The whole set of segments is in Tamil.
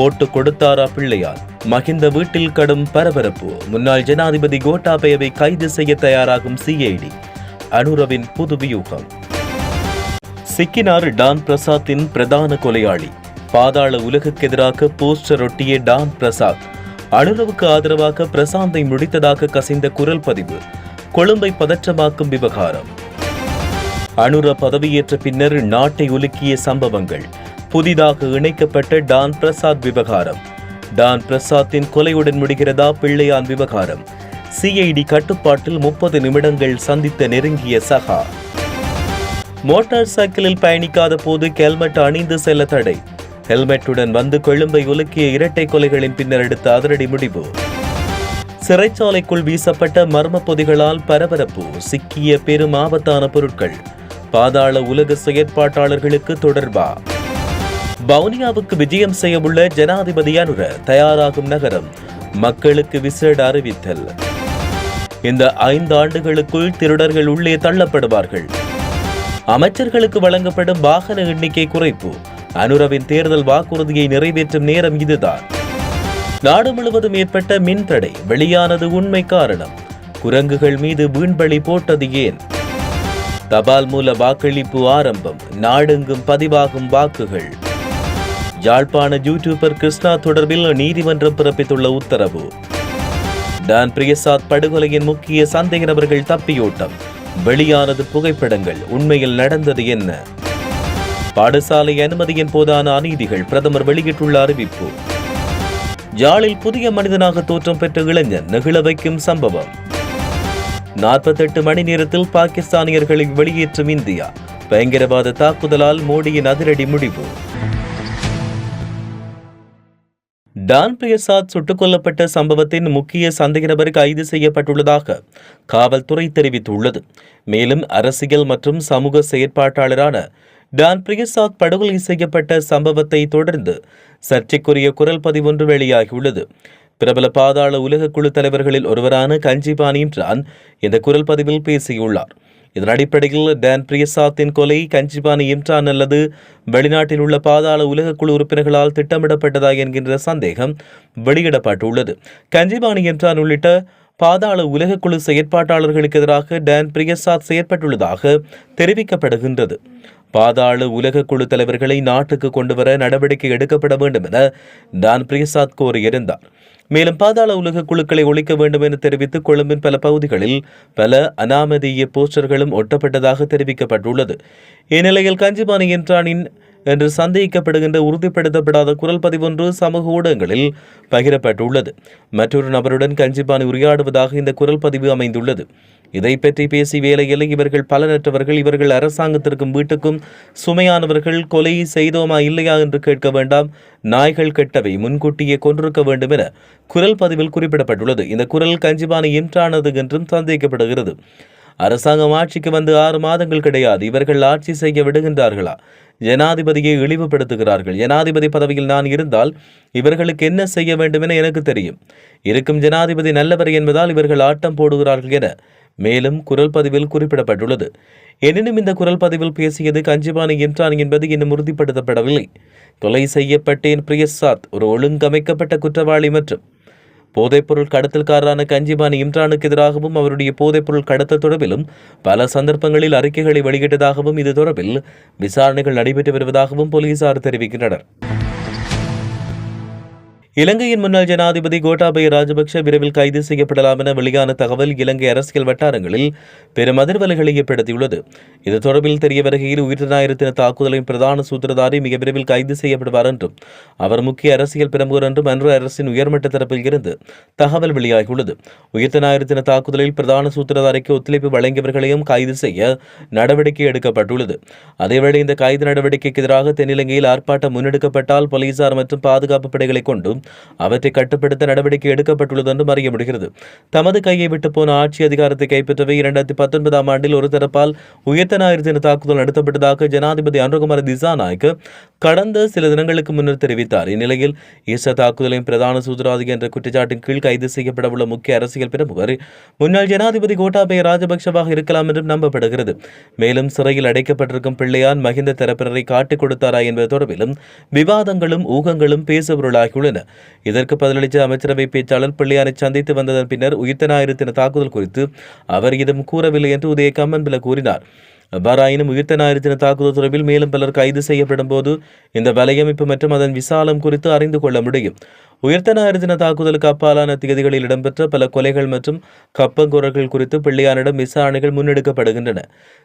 போட்டு கொடுத்தாரா பிள்ளையார்? மகிந்த வீட்டில் கடும் பரபரப்பு. முன்னாள் ஜனாதிபதி கோட்டாபயவை கைது செய்ய தயாராகும் சிஐடி அனுரவின் புது வியூகம். சிக்கினார் டான் பிரசாத்தின் பிரதான கொலையாளி. பாதாள உலகுக்கு எதிராக போஸ்டர் ஒட்டிய டான் பிரசாத். அனுரவுக்கு ஆதரவாக பிரசாந்தை முடித்ததாக கசிந்த குரல் பதிவு. கொழும்பை பதற்றமாக்கும் விவகாரம். அனுர பதவியேற்ற பின்னர் நாட்டை உலுக்கிய சம்பவங்கள். புதிதாக இணைக்கப்பட்ட டான் பிரசாத் விவகாரம். டான் பிரசாத்தின் கொலையுடன் முடிகிறதா பிள்ளையான் விவகாரம். சிஐடி கட்டுப்பாட்டில் முப்பது நிமிடங்கள் சந்தித்த நெருங்கிய சகா. மோட்டார் சைக்கிளில் பயணிக்காத போது ஹெல்மெட் அணிந்து செல்ல தடை. ஹெல்மெட்டுடன் வந்து கொழும்பை உலுக்கிய இரட்டை கொலைகளின் பின்னர் எடுத்த அதிரடி முடிவு. சிறைச்சாலைக்குள் வீசப்பட்ட மர்ம பொதிகளால் பரபரப்பு சிக்கிய பெரும் ஆபத்தான பொருட்கள். பாதாள உலக செயற்பாட்டாளர்களுக்கு தொடர்பா? வவுனியாவுக்கு விஜயம் செய்யவுள்ள ஜனாதிபதி அனுர தயாராகும் நகரம் மக்களுக்கு விசேட அறிவித்தல். இந்த ஐந்து ஆண்டுகளுக்குள் திருடர்கள் உள்ளே தள்ளப்படுவார்கள். அமைச்சர்களுக்கு வழங்கப்படும் வாகன எண்ணிக்கை குறைப்பு அனுரவின் தேர்தல் வாக்குறுதியை நிறைவேற்றும் நேரம் இதுதான். நாடு முழுவதும் ஏற்பட்ட மின்தடை வெளியானது உண்மை காரணம். குரங்குகள் மீது வீண்பழி போட்டது ஏன்? தபால் மூல வாக்களிப்பு ஆரம்பம் நாடெங்கும் பதிவாகும் வாக்குகள். யாழ்ப்பாண யூடியூபர் கிருஷ்ணா தொடர்பில் நீதிமன்றம் பிறப்பித்துள்ள உத்தரவு. டான் பிரியசாத் படுகொலையின் முக்கிய சந்தேக நபர்கள் தப்பியோட்டம். வெளியானது புகைப்படங்கள் உண்மையில் நடந்தது என்ன? பாடசாலை அனுமதியின் போதான அநீதிகள் பிரதமர் வெளியிட்டுள்ள அறிவிப்பு. யாழில் புதிய மனிதனாக தோற்றம் பெற்ற இளைஞன் நெகிழ வைக்கும் சம்பவம். நாற்பத்தெட்டு மணி நேரத்தில் பாகிஸ்தானியர்களை வெளியேற்றும் இந்தியா. பயங்கரவாத தாக்குதலால் மோடியின் அதிரடி முடிவு. டான் பிரியசாத் சுட்டுக் கொல்லப்பட்ட சம்பவத்தின் முக்கிய சந்தேக நபர் கைது செய்யப்பட்டுள்ளதாக காவல்துறை தெரிவித்துள்ளது. மேலும் அரசியல் மற்றும் சமூக செயற்பாட்டாளரான டான் பிரியசாத் படுகொலை செய்யப்பட்ட சம்பவத்தை தொடர்ந்து சர்ச்சைக்குரிய குரல் பதிவொன்று வெளியாகியுள்ளது. பிரபல பாதாள உலக குழு தலைவர்களில் ஒருவரான கஞ்சிபானி இம்ரான் இந்த குரல் பதிவில் பேசியுள்ளார். இதன் அடிப்படையில் டான் பிரியசாத்தின் கொலை கஞ்சிபானி இம்ரான் அல்லது வெளிநாட்டில் உள்ள பாதாள உலகக்குழு உறுப்பினர்களால் திட்டமிடப்பட்டதா என்கின்ற சந்தேகம் வெளியிடப்பட்டுள்ளது. கஞ்சிபானி இம்ரான் உள்ளிட்ட பாதாள உலகக்குழு செயற்பாட்டாளர்களுக்கு எதிராக டான் பிரியசாத் செயற்பட்டுள்ளதாக தெரிவிக்கப்படுகின்றது. பாதாள உலக குழு தலைவர்களை நாட்டுக்கு கொண்டுவர நடவடிக்கை எடுக்கப்பட வேண்டும் என டான் பிரியசாத் கோரியிருந்தார். மேலும் பாதாள உலக குழுக்களை ஒழிக்க வேண்டும் என தெரிவித்து கொழும்பின் பல பகுதிகளில் பல அனாமதீய போஸ்டர்களும் ஒட்டப்பட்டதாக தெரிவிக்கப்பட்டுள்ளது. இந்நிலையில் கஞ்சிபானி என்றானின் என்று சந்தேகிக்கப்படுகின்ற உறுதிப்படுத்தப்படாத குரல் பதிவொன்று சமூக ஊடகங்களில் பகிரப்பட்டுள்ளது. மற்றொரு நபருடன் கஞ்சிபானி உரையாடுவதாக இந்த குரல் பதிவு அமைந்துள்ளது. இதை பற்றி பேசி வேலையில் இவர்கள் பலனற்றவர்கள் இவர்கள் அரசாங்கத்திற்கும் வீட்டுக்கும் சுமையானவர்கள் கொலை செய்தோமா இல்லையா என்று கேட்க வேண்டாம். நாய்கள் கெட்டவை முன்கூட்டியே கொன்றிருக்க வேண்டும் என குரல் பதிவில் குறிப்பிடப்பட்டுள்ளது. இந்த குரல் கஞ்சிபானி இன்றானது என்றும் சந்தேகிக்கப்படுகிறது. அரசாங்கம் ஆட்சிக்கு வந்து ஆறு மாதங்கள் கிடையாது. இவர்கள் ஆட்சி செய்ய விடுகின்றார்களா? ஜனாதிபதியை இழிவுபடுத்துகிறார்கள். ஜனாதிபதி பதவியில் நான் இருந்தால் இவர்களுக்கு என்ன செய்ய வேண்டும் என எனக்கு தெரியும். இருக்கும் ஜனாதிபதி நல்லவர் என்பதால் இவர்கள் ஆட்டம் போடுகிறார்கள் என மேலும் குரல் பதிவில் குறிப்பிடப்பட்டுள்ளது. எனினும் இந்த குரல் பதிவில் பேசியது கஞ்சிபானி என்றான் என்பது இன்னும் உறுதிப்படுத்தப்படவில்லை. கொலை செய்யப்பட்டேன் பிரியசாத். ஒரு ஒழுங்கமைக்கப்பட்ட குற்றவாளி மற்றும் போதைப்பொருள் கடத்தல்காரரான கஞ்சிபானி இம்ரானுக்கு எதிராகவும் அவருடைய போதைப்பொருள் கடத்தல் தொடர்பிலும் பல சந்தர்ப்பங்களில் அறிக்கைகளை வெளியிட்டதாகவும் இது தொடர்பில் விசாரணைகள் நடைபெற்று வருவதாகவும் போலீசார் தெரிவிக்கின்றனர். இலங்கையின் முன்னாள் ஜனாதிபதி கோட்டாபய ராஜபக்ஷ விரைவில் கைது செய்யப்படலாம் என வெளியான தகவல் இலங்கை அரசியல் வட்டாரங்களில் பெரும் அதிர்வலைகளை ஏற்படுத்தியுள்ளது. இது தொடர்பில் தெரிய வருகையில் உயிர் ஞாயிறு தாக்குதலின் பிரதான சூத்திரதாரி மிக விரைவில் கைது செய்யப்படுவார் என்றும் அவர் முக்கிய அரசியல் பிரமுகர் என்றும் அன்று அரசின் உயர்மட்ட தரப்பில் இருந்து தகவல் வெளியாகியுள்ளது. உயிர் ஞாயிறு தாக்குதலில் பிரதான சூத்திரதாரிக்கு ஒத்துழைப்பு வழங்கியவர்களையும் கைது செய்ய நடவடிக்கை எடுக்கப்பட்டுள்ளது. அதேவேளை இந்த கைது நடவடிக்கைக்கு எதிராக தென்னிலங்கையில் ஆர்ப்பாட்டம் முன்னெடுக்கப்பட்டால் போலீசார் மற்றும் பாதுகாப்பு படைகளை கொண்டும் அவற்றை கட்டுப்படுத்த நடவடிக்கை எடுக்கப்பட்டுள்ளது என்றும் அறிய முடிகிறது. தமது கையை விட்டு போன ஆட்சி அதிகாரத்தை கைப்பற்றவே இரண்டாயிரத்தி பத்தொன்பதாம் ஆண்டில் ஒரு தரப்பால் உயர்த்த ஞாயிறு தின தாக்குதல் நடத்தப்பட்டதாக ஜனாதிபதி அனுகுமார திசாநாயக் கடந்த சில தினங்களுக்கு முன்னர் தெரிவித்தார். இந்நிலையில் ஈச தாக்குதலின் பிரதான சூத்திராதி என்ற குற்றச்சாட்டின் கீழ் கைது செய்யப்படவுள்ள முக்கிய அரசியல் பிரமுகர் முன்னாள் ஜனாதிபதி கோட்டாபய ராஜபக்சவாக இருக்கலாம் என்றும் நம்பப்படுகிறது. மேலும் சிறையில் அடைக்கப்பட்டிருக்கும் பிள்ளையான் மகிந்த தரப்பினரை காட்டிக் கொடுத்தாரா என்பது தொடர்பிலும் விவாதங்களும் ஊகங்களும் பேசுபொருளாகியுள்ளன. இதற்கு பதிலளித்த அமைச்சரவை பேச்சாளர் பிள்ளையாரை சந்தித்து வந்ததன் பின்னர் உயிர்த்த ஞாயிறு தாக்குதல் குறித்து அவர் இதுவும் கூறவில்லை என்று உதய கம்மன்பில கூறினார். எவ்வாறாயினும் உயிர்த்த ஞாயிறு தாக்குதல் தொடர்பில் மேலும் பலர் கைது செய்யப்படும் போது இந்த வலையமைப்பு மற்றும் அதன் விசாலம் குறித்து அறிந்து கொள்ள முடியும். உயிர்த்த ஞாயிறு தாக்குதலுக்கு அப்பாலான திகதிகளில் இடம்பெற்ற பல கொலைகள் மற்றும் கப்பங்குரல்கள் குறித்து பிள்ளையானிடம் விசாரணைகள் முன்னெடுக்கப்படுகின்றன.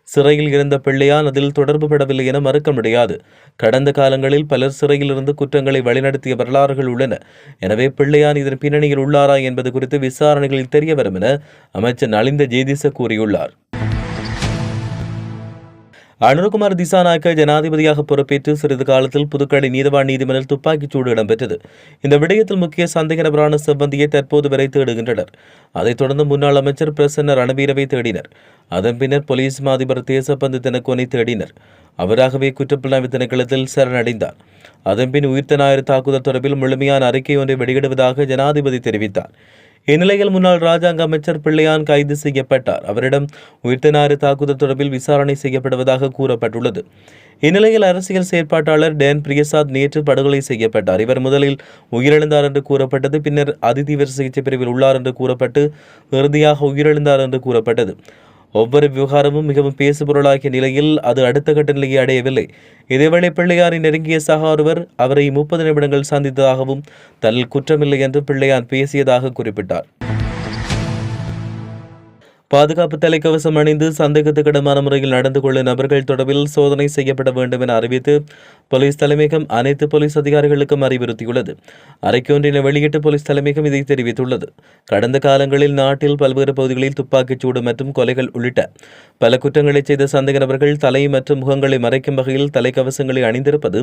சிறையில் இருந்த பிள்ளையான் அதில் தொடர்பு படவில்லை என மறுக்க முடியாது. கடந்த காலங்களில் பலர் சிறையில் இருந்து குற்றங்களை வழிநடத்திய வரலாறுகள் உள்ளன. எனவே பிள்ளையான் இதன் பின்னணியில் உள்ளாரா என்பது குறித்து விசாரணைகளில் தெரிய வரும் என அமைச்சர் நலிந்த ஜேதிச கூறியுள்ளார். அனுரகுமார் திசாநாயக்க ஜனாதிபதியாக பொறுப்பேற்று சிறிது காலத்தில் புதுக்கடை நீதவான் நீதிமன்றில் துப்பாக்கிச்சூடு இடம்பெற்றது. இந்த விடயத்தில் முக்கிய சந்தேக நபரான செவ்வந்தியை தற்போது வரை தேடுகின்றனர். அதைத் தொடர்ந்து முன்னாள் அமைச்சர் பிரசன்ன ரணவீரவை தேடினர். அதன் பின்னர் போலீஸ் மாதிபர் தேசப்பந்து தினக்கோனை தேடினர். அவராகவே குற்றப்புலனாய்வு திணைக்களத்தில் சரணடைந்தார். அதன்பின் உயிர்த்த ஞாயிறு தாக்குதல் தொடர்பில் முழுமையான அறிக்கை ஒன்றை வெளியிடுவதாக ஜனாதிபதி தெரிவித்தார். இந்நிலையில் முன்னாள் ராஜாங்க அமைச்சர் பிள்ளையான் கைது செய்யப்பட்டார். அவரிடம் உயிர்த்தனாறு தாக்குதல் தொடர்பில் விசாரணை செய்யப்படுவதாக கூறப்பட்டுள்ளது. இந்நிலையில் அரசியல் செயற்பாட்டாளர் டேன் பிரியசாத் நேற்று படுகொலை செய்யப்பட்டார். இவர் முதலில் உயிரிழந்தார் என்று கூறப்பட்டது பின்னர் அதிதீவிர சிகிச்சை பிரிவில் உள்ளார் என்று கூறப்பட்டு இறுதியாக உயிரிழந்தார் என்று கூறப்பட்டது. ஒவ்வொரு விவகாரமும் மிகவும் பேசுபொருளாகிய நிலையில் அது அடுத்த கட்ட நிலையை அடையவில்லை. இதேவேளை பிள்ளையாரின் நெருங்கிய சக ஒருவர் அவரை முப்பது நிமிடங்கள் சந்தித்ததாகவும் தல் குற்றமில்லை என்று பிள்ளையார் பேசியதாக குறிப்பிட்டார். பாதுகாப்பு தலைக்கவசம் அணிந்து சந்தேகத்துக்கிடமான முறையில் நடந்து கொள்ள நபர்கள் தொடர்பில் சோதனை செய்யப்பட வேண்டும் என அறிவித்து போலீஸ் தலைமையகம் அனைத்து போலீஸ் அதிகாரிகளுக்கும் அறிவுறுத்தியுள்ளது. அறிக்கையொன்றினை வெளியிட்டு போலீஸ் தலைமையகம் இதை தெரிவித்துள்ளது. கடந்த காலங்களில் நாட்டில் பல்வேறு பகுதிகளில் துப்பாக்கிச்சூடு மற்றும் கொலைகள் உள்ளிட்ட பல குற்றங்களை செய்த சந்தேக நபர்கள் தலை மற்றும் முகங்களை மறைக்கும் வகையில் தலைக்கவசங்களை அணிந்திருப்பது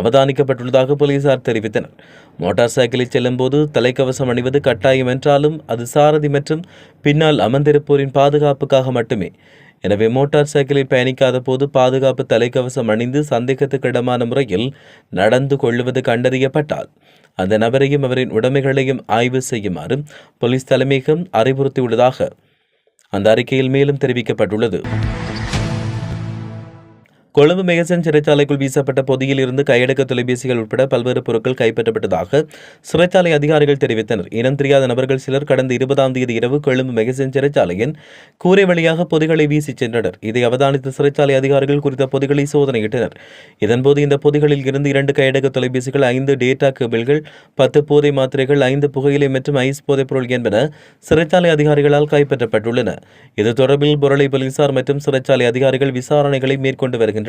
அவதானிக்கப்பட்டுள்ளதாக போலீசார் தெரிவித்தனர். மோட்டார் சைக்கிளில் செல்லும்போது தலைக்கவசம் அணிவது கட்டாயம் என்றாலும் அது சாரதி மற்றும் பின்னால் அமர்ந்திருப்போரின் பாதுகாப்புக்காக மட்டுமே. எனவே மோட்டார் சைக்கிளில் பயணிக்காத போது பாதுகாப்பு தலைக்கவசம் அணிந்து சந்தேகத்துக்கிடமான முறையில் நடந்து கொள்வது கண்டறியப்பட்டால் அந்த நபரையும் அவரின் உடைமைகளையும் ஆய்வு செய்யுமாறு போலீஸ் தலைமையகம் அறிவுறுத்தியுள்ளதாக அந்த அறிக்கையில் மேலும் தெரிவிக்கப்பட்டுள்ளது. கொழும்பு மெகசன் சிறைச்சாலைக்குள் வீசப்பட்ட பொதியில் இருந்து கையடக்க தொலைபேசிகள் உட்பட பல்வேறு பொருட்கள் கைப்பற்றப்பட்டதாக சிறைச்சாலை அதிகாரிகள் தெரிவித்தனர். இனம் தெரியாத நபர்கள் சிலர் கடந்த இருபதாம் தேதி இரவு கொழும்பு மெகசன் சிறைச்சாலையின் கூரை வழியாக பொதிகளை வீசிச் சென்றனர். இதை அவதானித்த சிறைச்சாலை அதிகாரிகள் குறித்த பொதிகளை சோதனையிட்டனர். இதன்போது இந்த பொதிகளில் இருந்து இரண்டு கையடக்க தொலைபேசிகள் ஐந்து டேட்டா கேபிள்கள் பத்து போதை மாத்திரைகள் ஐந்து புகையிலை மற்றும் ஐஸ் போதைப் பொருள் என்பன சிறைச்சாலை அதிகாரிகளால் கைப்பற்றப்பட்டுள்ளன. இது தொடர்பில் பொருளை போலீசார் மற்றும் சிறைச்சாலை அதிகாரிகள் விசாரணைகளை மேற்கொண்டு வருகின்றனர்.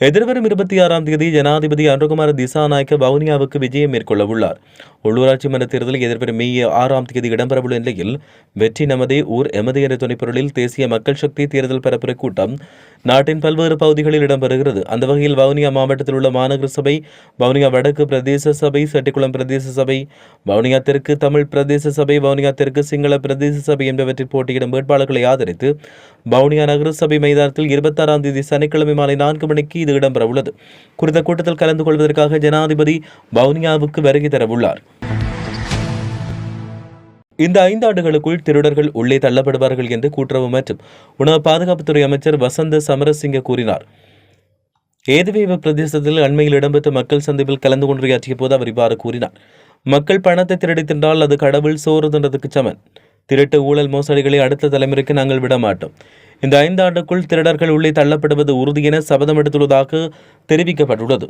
எதிர்வரும் இருபத்தி ஆறாம் தேதி ஜனாதிபதி அனுகுமார திசாநாயக்க வவுனியாவுக்கு விஜயம் மேற்கொள்ள உள்ளார் உள்ளூராட்சி மன்ற தேர்தலில் எதிர்வரும் மே ஆறாம் தேதி இடம்பெறவுள்ள நிலையில் வெற்றி நமதே ஊர் எமது என்ற துணைப்பொருளில் தேசிய மக்கள் சக்தி தேர்தல் பரப்புரை கூட்டம் நாட்டின் பல்வேறு பகுதிகளில் இடம்பெறுகிறது. அந்த வகையில் வவுனியா மாவட்டத்தில் உள்ள மாநகர சபை வவுனியா வடக்கு பிரதேச சபை செட்டிக்குளம் பிரதேச சபை வவுனியா தெற்கு தமிழ் பிரதேச சபை வவுனியா தெற்கு சிங்கள பிரதேச சபை என்பவற்றில் போட்டியிடும் வேட்பாளர்களை ஆதரித்து வவுனியா நகர சபை மைதானத்தில் இருபத்தாறாம் தேதி சனிக்கிழமை மாலை நான்கு மணிக்கு இது இடம்பெறவுள்ளது குறித்த கூட்டத்தில் கலந்து கொள்வதற்காக ஜனாதிபதி வவுனியாவுக்கு வருகை தரவுள்ளார் இந்த ஐந்தாண்டுகளுக்குள் திருடர்கள் உள்ளே தள்ளப்படுவார்கள் என்று கூட்டுறவு மற்றும் உணவு பாதுகாப்புத்துறை அமைச்சர் வசந்த சமரசிங்க கூறினார். ஏதுவேவ பிரதேசத்தில் அண்மையில் இடம்பெற்ற மக்கள் சந்திப்பில் கலந்து கொண்டுரையாற்றிய போது அவர் இவ்வாறு கூறினார். மக்கள் பணத்தை திருடி தின்றால் அது கடவுள் சோறு தின்றதுக்கு சமன். திருட்டு ஊழல் மோசடிகளை அடுத்த தலைமுறைக்கு நாங்கள் விடமாட்டோம். இந்த ஐந்தாண்டுக்குள் திருடர்கள் உள்ளே தள்ளப்படுவது உறுதி என சபதம் எடுத்துள்ளதாக தெரிவிக்கப்பட்டுள்ளது.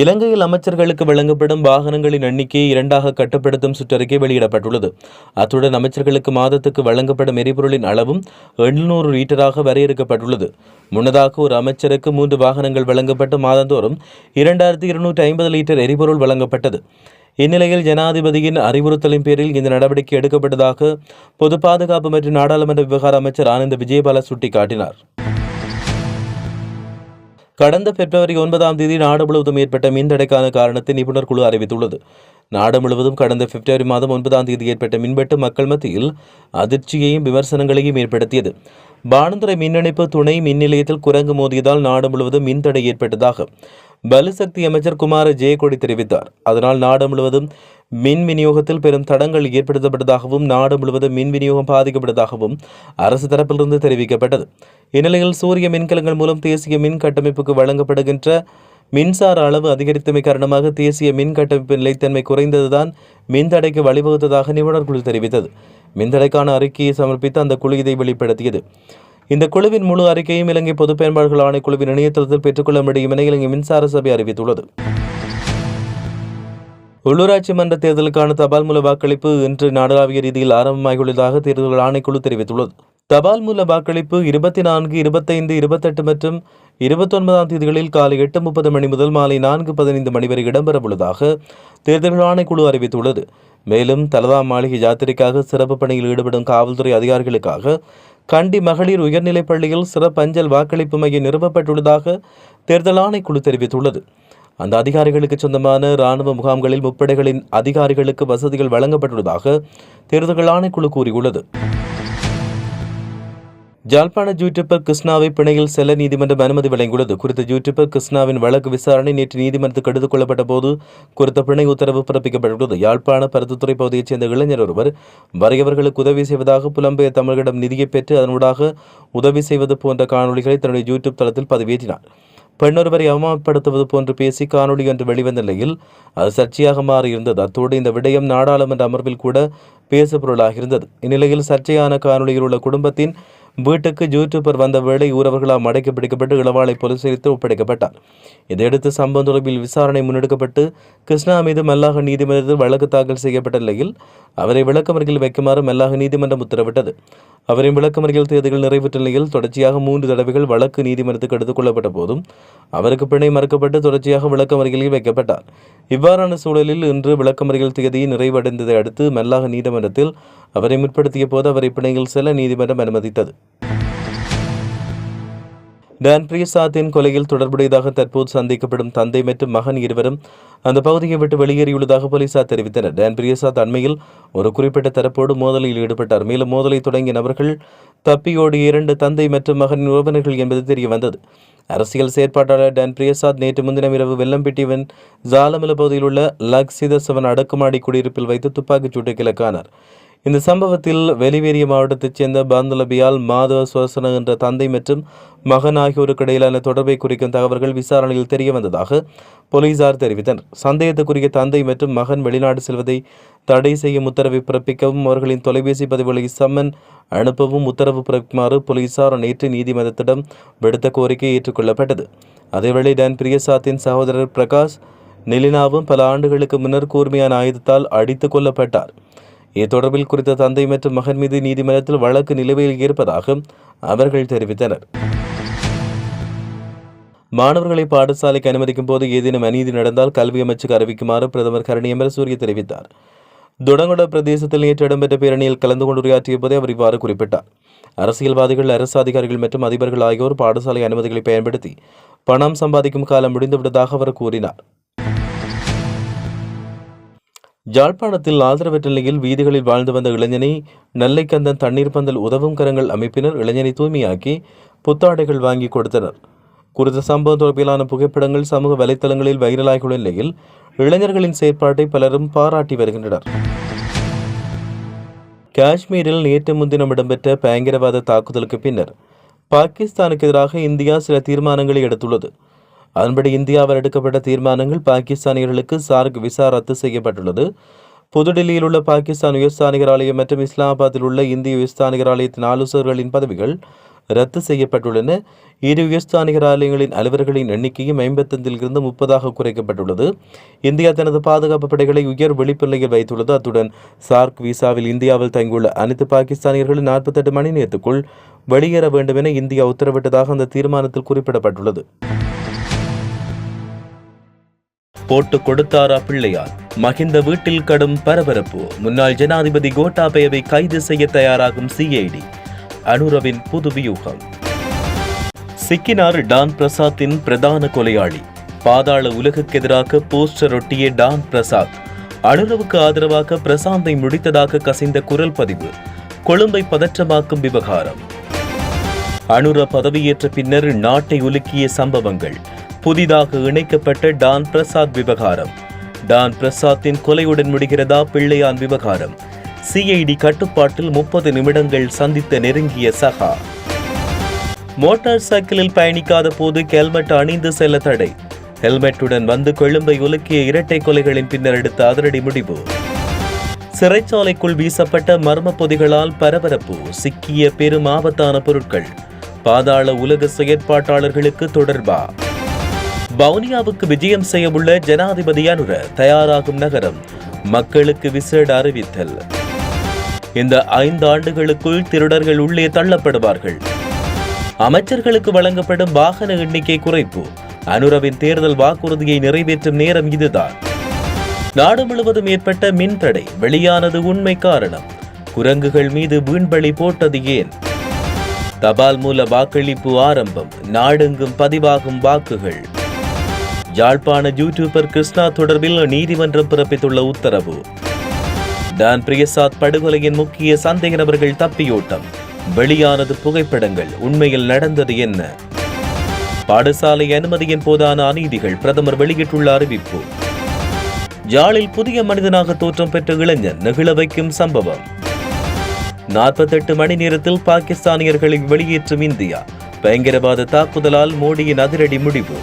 இலங்கையில் அமைச்சர்களுக்கு வழங்கப்படும் வாகனங்களின் எண்ணிக்கையை இரண்டாக கட்டுப்படுத்தும் சுற்றறிக்கை வெளியிடப்பட்டுள்ளது. அத்துடன் அமைச்சர்களுக்கு மாதத்துக்கு வழங்கப்படும் எரிபொருளின் அளவும் எண்ணூறு லிட்டராக வரையறுக்கப்பட்டுள்ளது. முன்னதாக ஒரு அமைச்சருக்கு மூன்று வாகனங்கள் வழங்கப்பட்டு மாதந்தோறும் இரண்டாயிரத்தி இருநூற்றி ஐம்பது லிட்டர் எரிபொருள் வழங்கப்பட்டது. இந்நிலையில் ஜனாதிபதியின் அறிவுறுத்தலின் பேரில் இந்த நடவடிக்கை எடுக்கப்பட்டதாக பொது பாதுகாப்பு மற்றும் நாடாளுமன்ற விவகார அமைச்சர் ஆனந்த விஜயபால சுட்டிக்காட்டினார். கடந்த பிப்ரவரி ஒன்பதாம் தேதி நாடு முழுவதும் ஏற்பட்ட மின்தடைக்கான காரணத்தை நிபுணர் குழு அறிவித்துள்ளது. நாடு முழுவதும் கடந்த பிப்ரவரி மாதம் ஒன்பதாம் தேதி ஏற்பட்ட மின்வெட்டு மக்கள் மத்தியில் அதிர்ச்சியையும் விமர்சனங்களையும் ஏற்படுத்தியது. பானந்துறை மின்னணைப்பு துணை மின் நிலையத்தில் குரங்கு மோதியதால் நாடு முழுவதும் மின்தடை ஏற்பட்டதாக பலுசக்தி அமைச்சர் குமார ஜெயக்கொடி தெரிவித்தார். அதனால் நாடு முழுவதும் மின் விநியோகத்தில் பெரும் தடங்கள் ஏற்படுத்தப்பட்டதாகவும் நாடு முழுவதும் மின் விநியோகம் பாதிக்கப்பட்டதாகவும் அரசு தரப்பிலிருந்து தெரிவிக்கப்பட்டது. இந்நிலையில் சூரிய மின்கலங்கள் மூலம் தேசிய மின் கட்டமைப்புக்கு வழங்கப்படுகின்ற மின்சார அளவு அதிகரித்தமை காரணமாக தேசிய மின் கட்டமைப்பு நிலைத்தன்மை குறைந்ததுதான் மின்தடைக்கு வழிவகுத்ததாக நிபுணர் குழு தெரிவித்தது மின்தடைக்கான அறிக்கையை சமர்ப்பித்து அந்த குழு இதை வெளிப்படுத்தியது. இந்த குழுவின் முழு அறிக்கையும் இலங்கை பொதுப் பயன்பாடுகள் ஆணைக்குழுவின் இணையதளத்தில் பெற்றுக்கொள்ள முடியும் என இலங்கை மின்சார சபை அறிவித்துள்ளது. உள்ளூராட்சி மன்ற தேர்தலுக்கான தபால் மூல வாக்களிப்பு இன்று நாடளாவிய ரீதியில் ஆரம்பமாகியுள்ளதாக தேர்தல் ஆணைக்குழு தெரிவித்துள்ளது. தபால் மூல வாக்களிப்பு இருபத்தி நான்கு இருபத்தைந்து இருபத்தெட்டு மற்றும் இருபத்தொன்பதாம் தேதிகளில் காலை எட்டு முப்பது மணி முதல் மாலை நான்கு பதினைந்து மணி வரை இடம்பெறவுள்ளதாக தேர்தல்கள் ஆணைக்குழு அறிவித்துள்ளது. மேலும் தலதா மாளிகை யாத்திரைக்காக சிறப்பு பணியில் ஈடுபடும் காவல்துறை அதிகாரிகளுக்காக கண்டி மகளிர் உயர்நிலைப் பள்ளியில் சிறப்பு அஞ்சல் வாக்களிப்பு மையம் நிறுவப்பட்டுள்ளதாக தேர்தல் ஆணைக்குழு தெரிவித்துள்ளது. அந்த அதிகாரிகளுக்கு சொந்தமான இராணுவ முகாம்களில் முப்படைகளின் அதிகாரிகளுக்கு வசதிகள் வழங்கப்பட்டுள்ளதாக தேர்தல்கள் ஆணைக்குழு கூறியுள்ளது. ஜாழ்ப்பாண யூடியூபர் கிருஷ்ணாவை பிணையில் செல்ல நீதிமன்றம் அனுமதி வழங்கியுள்ளது. குறித்த யூடியூபர் கிருஷ்ணாவின் வழக்கு விசாரணை நேற்று நீதிமன்றத்துக்கு எடுத்துக் கொள்ளப்பட்ட போது குறித்த பிணை உத்தரவு பிறப்பிக்கப்பட்டுள்ளது. யாழ்ப்பாண பருத்துத்துறை பகுதியைச் சேர்ந்த இளைஞர் ஒருவர் வறியவர்களுக்கு உதவி செய்வதாக புலம்பெயர் தமிழர்களிடம் நிதியை பெற்று அதனூடாக உதவி செய்வது போன்ற காணொளிகளை தன்னுடைய யூடியூப் தளத்தில் பதிவேற்றினார். பெண்ணொருவரை அவமானப்படுத்துவது போன்று பேசி காணொளி ஒன்று வெளிவந்த நிலையில் அது சர்ச்சையாக மாறியிருந்தது. அத்தோடு இந்த விடயம் நாடாளுமன்ற அமர்வில் கூட பேசுபொருளாக இருந்தது. இந்நிலையில் சர்ச்சையான காணொளியில் உள்ள குடும்பத்தின் வீட்டுக்கு யூடியூபர் வந்த வேளை ஊரவர்களால் மடக்கி பிடிக்கப்பட்டு இளவாளை போலீஸ் ஒப்படைக்கப்பட்டார். இதையடுத்து சம்பவம் தொடர்பில் விசாரணை முன்னெடுக்கப்பட்டு கிருஷ்ணா மீது மல்லாக நீதிமன்றத்தில் வழக்கு தாக்கல் செய்யப்பட்ட நிலையில் அவரை விளக்கமறியில் வைக்குமாறு மல்லாக நீதிமன்றம் உத்தரவிட்டது. அவரின் விளக்கமறியல் தேதிகள் நிறைவேற்ற நிலையில் தொடர்ச்சியாக மூன்று தடவைகள் வழக்கு நீதிமன்றத்துக்கு எடுத்துக் கொள்ளப்பட்ட போதும் அவருக்கு பிணை மறுக்கப்பட்டு தொடர்ச்சியாக விளக்கமறிகளில் வைக்கப்பட்டார். இவ்வாறான சூழலில் இன்று விளக்கமறிகள் தேதி நிறைவடைந்ததை அடுத்து மெல்லாக நீதிமன்றத்தில் அவரை முற்படுத்திய போது அவரை பிணையில் செல்ல நீதிமன்றம் அனுமதித்தது. டான் பிரியசாத்தின் கொலையில் தொடர்புடையதாக தற்போது சந்திக்கப்படும் தந்தை மற்றும் மகன் இருவரும் அந்த பகுதியை விட்டு வெளியேறியுள்ளதாக போலீசார் தெரிவித்தனர். டான் பிரியசாத் அண்மையில் ஒரு குறிப்பிட்ட தரப்போடு மோதலில் ஈடுபட்டார். மேலும் மோதலை தொடங்கிய நபர்கள் தப்பியோடு இரண்டு தந்தை மற்றும் மகனின் உறவினர்கள் என்பது தெரிய வந்தது அரசியல் செயற்பாட்டாளர் டன் பிரியசாத் நேற்று முன்தினம் இரவு வெள்ளம்பிட்டிவன் ஜாலமல பகுதியில் உள்ள லக்சிதசவன் அடக்குமாடி குடியிருப்பில் வைத்து துப்பாக்கிச் சூட்டை கிழக்கானார் இந்த சம்பவத்தில் வெளிவேறிய மாவட்டத்தைச் சேர்ந்த பாந்தலபியால் மாதவ சுவசன என்ற தந்தை மற்றும் மகன் ஆகியோருக்கு இடையிலான தொடர்பை குறிக்கும் தகவல்கள் விசாரணையில் தெரிய வந்ததாக போலீசார் தெரிவித்தனர். சந்தேகத்துக்குரிய தந்தை மற்றும் மகன் வெளிநாடு செல்வதை தடை செய்யும் உத்தரவை பிறப்பிக்கவும் அவர்களின் தொலைபேசி பதிவுகளை சம்மன் அனுப்பவும் உத்தரவு பிறப்பிக்குமாறு போலீசார் நேற்று நீதிமன்றத்திடம் விடுத்த கோரிக்கை ஏற்றுக்கொள்ளப்பட்டது. அதேவேளை டான் பிரியசாத்தின் சகோதரர் பிரகாஷ் நிலினாவும் பல ஆண்டுகளுக்கு முன்னர் கூர்மையான ஆயுதத்தால் அடித்துக் கொல்லப்பட்டார். இது தொடர்பில் குறித்த தந்தை மற்றும் மகன் மீது நீதிமன்றத்தில் வழக்கு நிலுவையில் இருப்பதாக அவர்கள் தெரிவித்தனர். மாணவர்களை பாடசாலைக்கு அனுமதிக்கும் போது ஏதேனும் அநீதி நடந்தால் கல்வி அமைச்சுக்கு அறிவிக்குமாறு பிரதமர் கரணி அமரசூரிய தெரிவித்தார். துடங்குட பிரதேசத்தில் நேற்று இடம்பெற்ற பேரணியில் கலந்து கொண்டு உரையாற்றிய போதே அவர் இவ்வாறு குறிப்பிட்டார். அரசியல்வாதிகள் அரசு அதிகாரிகள் மற்றும் அதிபர்கள் ஆகியோர் பாடசாலை அனுமதிகளை பயன்படுத்தி பணம் சம்பாதிக்கும் காலம் முடிந்துவிட்டதாக அவர் கூறினார். ஜாழ்ப்பாணத்தில் ஆதரவற்ற நிலையில் வீதிகளில் வாழ்ந்து வந்த இளைஞனை நெல்லைக்கந்தன் தண்ணீர் பந்தல் உதவும் கரங்கள் அமைப்பினர் இளைஞனை தூய்மையாக்கி புத்தாடைகள் வாங்கி கொடுத்தனர். குறித்த சம்பவம் தொடர்பிலான புகைப்படங்கள் சமூக வலைத்தளங்களில் வைரலாகியுள்ள நிலையில் இளைஞர்களின் செயற்பாட்டை பலரும் பாராட்டி வருகின்றனர். காஷ்மீரில் நேற்று முன்தினம் இடம்பெற்ற பயங்கரவாத தாக்குதலுக்கு பின்னர் பாகிஸ்தானுக்கு எதிராக இந்தியா சில தீர்மானங்களை எடுத்துள்ளது. அதன்படி இந்தியாவில் எடுக்கப்பட்ட தீர்மானங்கள் பாகிஸ்தானியர்களுக்கு சார்க் விசா ரத்து செய்யப்பட்டுள்ளது. புதுடில்லியில் உள்ள பாகிஸ்தான் உயர்ஸ்தானிகர் ஆலயம் மற்றும் இஸ்லாமாபாத்தில் உள்ள இந்திய உயர்ஸ்தானிகர் ஆலயத்தின் ஆலோசகர்களின் பதவிகள் ரத்து செய்யப்பட்டுள்ளன. இரு உயர்ஸ்தானிகர் ஆலயங்களின் அலுவலர்களின் எண்ணிக்கையும் ஐம்பத்தைந்தில் இருந்து முப்பதாக குறைக்கப்பட்டுள்ளது. இந்தியா தனது பாதுகாப்பு படைகளை உயர் விழிப்பு வைத்துள்ளது. அத்துடன் சார்க் விசாவில் இந்தியாவில் தங்கியுள்ள அனைத்து பாகிஸ்தானியர்களும் நாற்பத்தெட்டு மணி நேரத்துக்குள் வெளியேற வேண்டும் என இந்தியா உத்தரவிட்டதாக அந்த தீர்மானத்தில் குறிப்பிடப்பட்டுள்ளது. போட்டு கொடுத்தாரா பிள்ளையார். மகிந்த வீட்டில் கடும் பரபரப்பு. முன்னாள் ஜனாதிபதி கோட்டாபயவை கைது செய்ய தயாராகும் சிஐடி அனுரவின் புது வியூகம். சிக்கினார் டான் பிரசாத்தின் பிரதான கொலையாளி. பாதாள உலகுக்கு எதிராக போஸ்டர் ஒட்டிய டான் பிரசாத் அனுரவுக்கு ஆதரவாக பிரசாந்தை முடித்ததாக கசிந்த குரல் பதிவு. கொழும்பை பதற்றமாக்கும் விவகாரம். அனுர பதவியேற்ற பின்னர் நாட்டை உலுக்கிய சம்பவங்கள். புதிதாக இணைக்கப்பட்ட டான் பிரசாத் விவகாரம். டான் பிரசாத்தின் கொலையுடன் முடிகிறதா பிள்ளையான் விவகாரம். சிஐடி கட்டுப்பாட்டில் முப்பது நிமிடங்கள் சந்தித்த நெருங்கிய சகா. மோட்டார் சைக்கிளில் பயணிக்காத போது ஹெல்மெட் அணிந்து செல்ல தடை. ஹெல்மெட்டுடன் வந்து கொழும்பை உலுக்கிய இரட்டை கொலைகளின் பின்னர் எடுத்த அதிரடி முடிவு. சிறைச்சாலைக்குள் வீசப்பட்ட மர்ம பொதிகளால் பரபரப்பு சிக்கிய பெரும் ஆபத்தான பொருட்கள். பாதாள உலக செயற்பாட்டாளர்களுக்கு தொடர்பா? வவுனியாவுக்கு விஜயம் செய்யவுள்ள ஜனாதிபதி அனுர தயாராகும் நகரம் மக்களுக்கு விசேட அறிவித்தல். இந்த ஐந்து ஆண்டுகளுக்குள் திருடர்கள் உள்ளே தள்ளப்படுவார்கள். அமைச்சர்களுக்கு வழங்கப்படும் வாகன எண்ணிக்கை குறைப்பு அனுரவின் தேர்தல் வாக்குறுதியை நிறைவேற்றும் நேரம் இதுதான். நாடு முழுவதும் ஏற்பட்ட மின் தடை வெளியானது உண்மை காரணம். குரங்குகள் மீது வீண்பலி போட்டது ஏன்? தபால் மூல வாக்களிப்பு ஆரம்பம் நாடெங்கும் பதிவாகும் வாக்குகள். யாழ்ப்பாண யூடியூபர் கிருஷ்ணா தொடர்பில் நீதிமன்றம் பிறப்பித்துள்ள உத்தரவு. டான் பிரியசாத் படுகொலையின் முக்கிய சந்தேக நபர்கள் தப்பியோட்டம். வெளியானது புகைப்படங்கள் உண்மையில் நடந்தது என்ன? பாடசாலை அனுமதியின் போதான அநீதிகள் பிரதமர் வெளியிட்டுள்ள அறிவிப்பு. யாழில் புதிய மனிதனாக தோற்றம் பெற்ற இளைஞன் நெகிழ வைக்கும் சம்பவம். நாற்பத்தெட்டு மணி நேரத்தில் பாகிஸ்தானியர்களை வெளியேற்றும் இந்தியா. பயங்கரவாத தாக்குதலால் மோடியின் அதிரடி முடிவு.